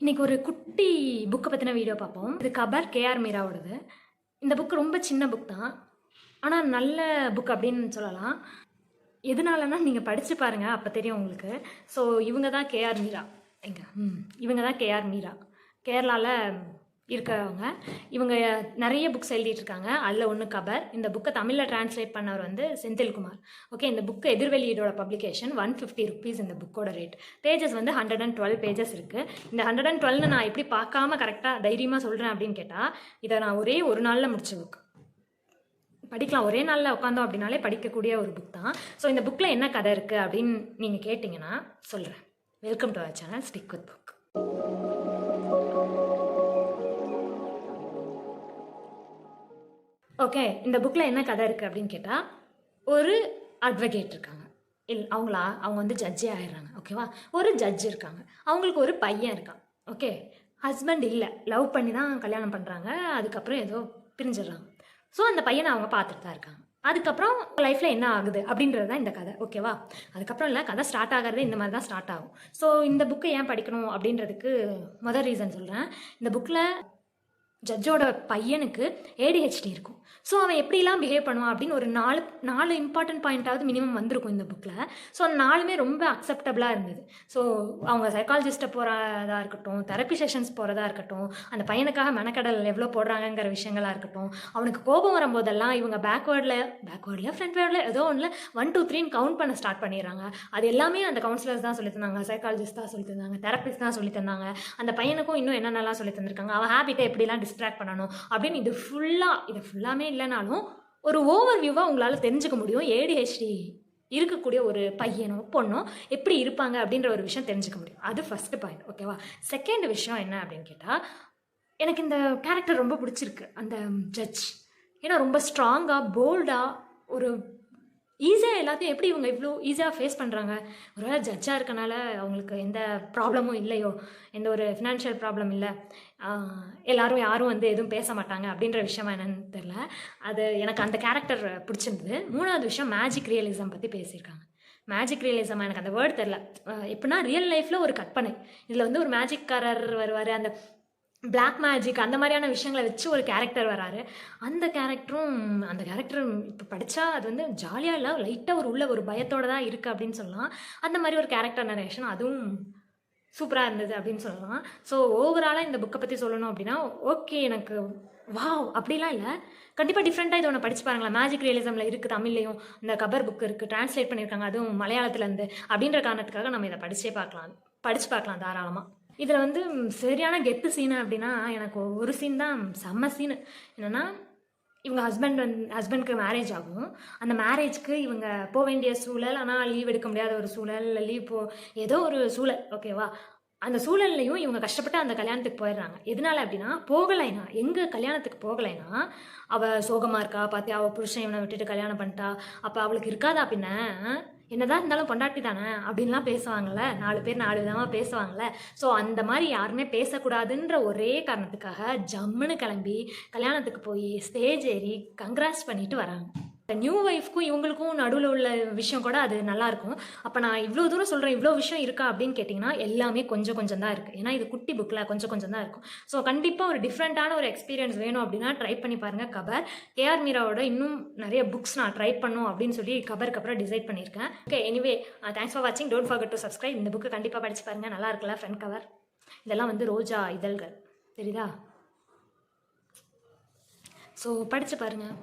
இன்னைக்கு ஒரு குட்டி புக்கை பற்றின வீடியோ பார்ப்போம். இது கபர் கேஆர் மீராவோடது. இந்த புக் ரொம்ப சின்ன புக் தான். ஆனால் நல்ல புக் அப்படின்னு சொல்லலாம். எதனாலனா நீங்கள் படித்து பாருங்கள் அப்போ தெரியும் உங்களுக்கு. ஸோ இவங்க தான் கேஆர் மீரா. எங்க? ம் இவங்க தான் கேஆர் மீரா. கேரளாவில் இருக்கிறவங்க. இவங்க நிறைய புக்ஸ் எழுதிட்டு இருக்காங்க அதில் ஒன்று கபர். இந்த புக்கை தமிழில் டிரான்ஸ்லேட் பண்ணவர் வந்து செந்தில்குமார். ஓகே இந்த புக்கு எதிர்வெளியீடோட பப்ளிகேஷன் ஒன் ஃபிஃப்டி ருபீஸ் இந்த புக்கோட ரேட் பேஜஸ் வந்து ஹண்ட்ரட் அண்ட் டுவெல் பேஜஸ் இருக்குது இந்த ஹண்ட்ரட் அண்ட் டுவெல்னு நான் எப்படி பார்க்காம கரெக்டாக தைரியமாக சொல்கிறேன் அப்படின்னு கேட்டால் இதை நான் ஒரே ஒரு நாளில் முடிச்ச புக் படிக்கலாம். ஒரே நாளில் உட்காந்தோம் அப்படின்னாலே படிக்கக்கூடிய ஒரு புக் தான். ஸோ இந்த புக்கில் என்ன கதை இருக்குது அப்படின்னு நீங்கள் கேட்டிங்கன்னா சொல்கிறேன் welcome to our channel stick with book okay இந்த புக்கில் என்ன கதை இருக்குது அப்படின்னு கேட்டால் ஒரு அட்வொகேட் இருக்காங்க. இல் அவங்களா அவங்க வந்து ஜட்ஜே ஆயிடுறாங்க ஓகேவா ஒரு ஜட்ஜ் இருக்காங்க. அவங்களுக்கு ஒரு பையன் இருக்கான் ஓகே ஹஸ்பண்ட் இல்லை லவ் பண்ணி தான் கல்யாணம் பண்ணுறாங்க அதுக்கப்புறம் ஏதோ பிரிஞ்சிடுறாங்க. ஸோ அந்த பையனை அவங்க பார்த்துட்டு தான் இருக்காங்க. அதுக்கப்புறம் லைஃப்பில் என்ன ஆகுது அப்படின்றது தான் இந்த கதை ஓகேவா அதுக்கப்புறம் இல்லை கதை ஸ்டார்ட் ஆகிறது இந்த மாதிரி தான் ஸ்டார்ட் ஆகும். ஸோ இந்த புக்கை ஏன் படிக்கணும் அப்படின்றதுக்கு முதல் ரீசன் சொல்கிறேன் இந்த புக்கில் ஜட்ஜோட பையனுக்கு ஏடிஹெச்டி இருக்கும். ஸோ அவன் எப்படிலாம் பிஹேவ் பண்ணுவான் அப்படின்னு ஒரு நாலு நாலு இம்பார்ட்டன்ட் பாயிண்ட்டாவது மினிமம் வந்திருக்கும் இந்த புக்கில் ஸோ அந்த நாலுமே ரொம்ப அக்செப்டபுளாக இருந்தது. ஸோ அவங்க சைக்காலஜிஸ்ட்டை போகிறதா இருக்கட்டும் தெரப்பி செஷன்ஸ் போகிறதா இருக்கட்டும் அந்த பையனுக்காக மெனக்கடல் எவ்வளோ போடுறாங்கங்கிற விஷயங்களாக இருக்கட்டும் அவனுக்கு கோபம் வரும்போதெல்லாம் இவங்க பேக்வேர்டில் பேக்வேர்டில் ஃப்ரண்ட் வேர்டில் ஏதோ ஒன்றில் ஒன் டூ த்ரீன்னு கவுண்ட் பண்ண ஸ்டார்ட் பண்ணிடுறாங்க. அது எல்லாமே அந்த கவுன்சிலர்ஸ் தான் சொல்லி தந்தாங்க சைக்காலஜிஸ்ட் தான் சொல்லி தந்தாங்க தெரப்பிஸ்ட் தான் சொல்லி தந்தாங்க. அந்த பையனுக்கும் இன்னும் என்னென்னலாம் சொல்லி தந்திருக்காங்க அவன் ஹேபிட்டை எப்படிலாம் டிஸ்ட்ராக்ட் பண்ணணும். அப்படின்னு இது ஃபுல்லாக இது ஃபுல்லாமே இல்லைனாலும் ஒரு ஓவர் வியூவாக உங்களால் தெரிஞ்சுக்க முடியும். ஏடிஹெச்டி இருக்கக்கூடிய ஒரு பையனோ பொண்ணோ எப்படி இருப்பாங்க அப்படின்ற ஒரு விஷயம் தெரிஞ்சுக்க முடியும். அது ஃபஸ்ட்டு பாயிண்ட் ஓகேவா செகண்ட் விஷயம் என்ன அப்படின்னு கேட்டால் எனக்கு இந்த கேரக்டர் ரொம்ப பிடிச்சிருக்கு. அந்த um, ஜட்ஜ் ஏன்னா ரொம்ப ஸ்ட்ராங்காக போல்டாக ஒரு ஈஸியாக எல்லாத்தையும் எப்படி இவங்க இவ்வளோ ஈஸியாக ஃபேஸ் பண்ணுறாங்க ஒருவேளை ஜட்ஜாக இருக்கனால அவங்களுக்கு எந்த ப்ராப்ளமும் இல்லையோ? எந்த ஒரு ஃபினான்ஷியல் ப்ராப்ளம் இல்லை? எல்லாரும் யாரும் வந்து எதுவும் பேச மாட்டாங்க அப்படின்ற விஷயமா என்னன்னு தெரில அது எனக்கு அந்த கேரக்டர் பிடிச்சிருந்தது. மூணாவது விஷயம் மேஜிக் ரியலிசம் பற்றி பேசியிருக்காங்க. மேஜிக் ரியலிசம் எனக்கு அந்த வேர்ட் தெரில எப்படின்னா ரியல் லைஃப்பில் ஒரு கற்பனை. இதில் வந்து ஒரு மேஜிக்காரர் வருவார். அந்த பிளாக் மேஜிக் அந்த மாதிரியான விஷயங்களை வச்சு ஒரு கேரக்டர் வராரு. அந்த கேரக்டரும் அந்த கேரக்டரும் இப்போ படித்தா அது வந்து ஜாலியாக இல்லை லைட்டாக ஒரு உள்ள ஒரு பயத்தோடு தான் இருக்குது அப்படின்னு சொல்லலாம். அந்த மாதிரி ஒரு கேரக்டர் நரேஷன் அதுவும் சூப்பராக இருந்தது அப்படின்னு சொல்லலாம். ஸோ ஓவராலாக இந்த புக்கை பற்றி சொல்லணும் அப்படின்னா ஓகே எனக்கு வாவ் அப்படிலாம் இல்லை. கண்டிப்பாக டிஃப்ரெண்ட்டாக இதை ஒன்று படிச்சு பாருங்களேன். மேஜிக் ரியலிசமில் இருக்குது தமிழ்லையும் இந்த கபர் புக் இருக்குது ட்ரான்ஸ்லேட் பண்ணியிருக்காங்க அதுவும் மலையாளத்துலேருந்து அப்படின்ற காரணத்துக்காக நம்ம இதை படித்தே பார்க்கலாம். படித்து பார்க்கலாம் தாராளமாக இதில் வந்து சரியான கெத்து சீனு அப்படின்னா எனக்கு ஒரு சீன் தான் செம்ம சீனு என்னென்னா இவங்க ஹஸ்பண்ட் வந்து ஹஸ்பண்ட்க்கு மேரேஜ் ஆகும். அந்த மேரேஜ்க்கு இவங்க போக வேண்டிய சூழல் ஆனால் லீவ் எடுக்க முடியாத ஒரு சூழல் இல்லை லீவ் போ ஏதோ ஒரு சூழல் ஓகேவா அந்த சூழல்லையும் இவங்க கஷ்டப்பட்டு அந்த கல்யாணத்துக்கு போயிடுறாங்க. எதனால அப்படின்னா போகலைனா எங்கே கல்யாணத்துக்கு போகலைனா அவள் சோகமாக இருக்கா? பார்த்தியா அவள் புருஷன் இவனை விட்டுட்டு கல்யாணம் பண்ணிட்டா. அப்போ அவளுக்கு இருக்காதா பின்ன? என்னதான் இருந்தாலும் பொண்டாட்டி தானே அப்படின்லாம் பேசுவாங்கள்ல நாலு பேர் நாலு விதமாக பேசுவாங்கள்ல ஸோ அந்த மாதிரி யாருமே பேசக்கூடாதுன்ற ஒரே காரணத்துக்காக ஜம்முன்னு கிளம்பி கல்யாணத்துக்கு போய் ஸ்டேஜ் ஏறி கங்க்ராஸ் பண்ணிட்டு வராங்க. நியூ ஒய்ஃப்க்கும் இவங்களுக்கும் நடுவில் உள்ள விஷயம் கூட அது நல்லா இருக்கும். அப்போ நான் இவ்வளோ தூரம் சொல்கிறேன் இவ்வளோ விஷயம் இருக்கா அப்படின்னு கேட்டிங்கன்னா எல்லாமே கொஞ்சம் கொஞ்சம் தான் இருக்குது ஏன்னா இது குட்டி புக்கில் கொஞ்சம் கொஞ்சம் தான் இருக்கும். ஸோ கண்டிப்பாக ஒரு டிஃப்ரெண்ட்டான ஒரு எக்ஸ்பீரியன்ஸ் வேணும் அப்படின்னா ட்ரை பண்ணி பாருங்கள் கபர் கேஆர் மீராவோட இன்னும் நிறைய புக்ஸ் நான் ட்ரை பண்ணும் அப்படின்னு சொல்லி கபருக்கு அப்புறம் டிசைட் பண்ணியிருக்கேன். ஓகே எனிவே தேங்க்ஸ் ஃபார் வாட்சிங் டோன்ட் ஃபர்கட் டு சப்ஸ்கிரைப் இந்த புக்கு கண்டிப்பாக படித்து பாருங்கள் நல்லா இருக்குல்ல ஃப்ரெண்ட் கவர் இதெல்லாம் வந்து ரோஜா இதழ்கள். தெரியுதா? ஸோ படித்து பாருங்கள்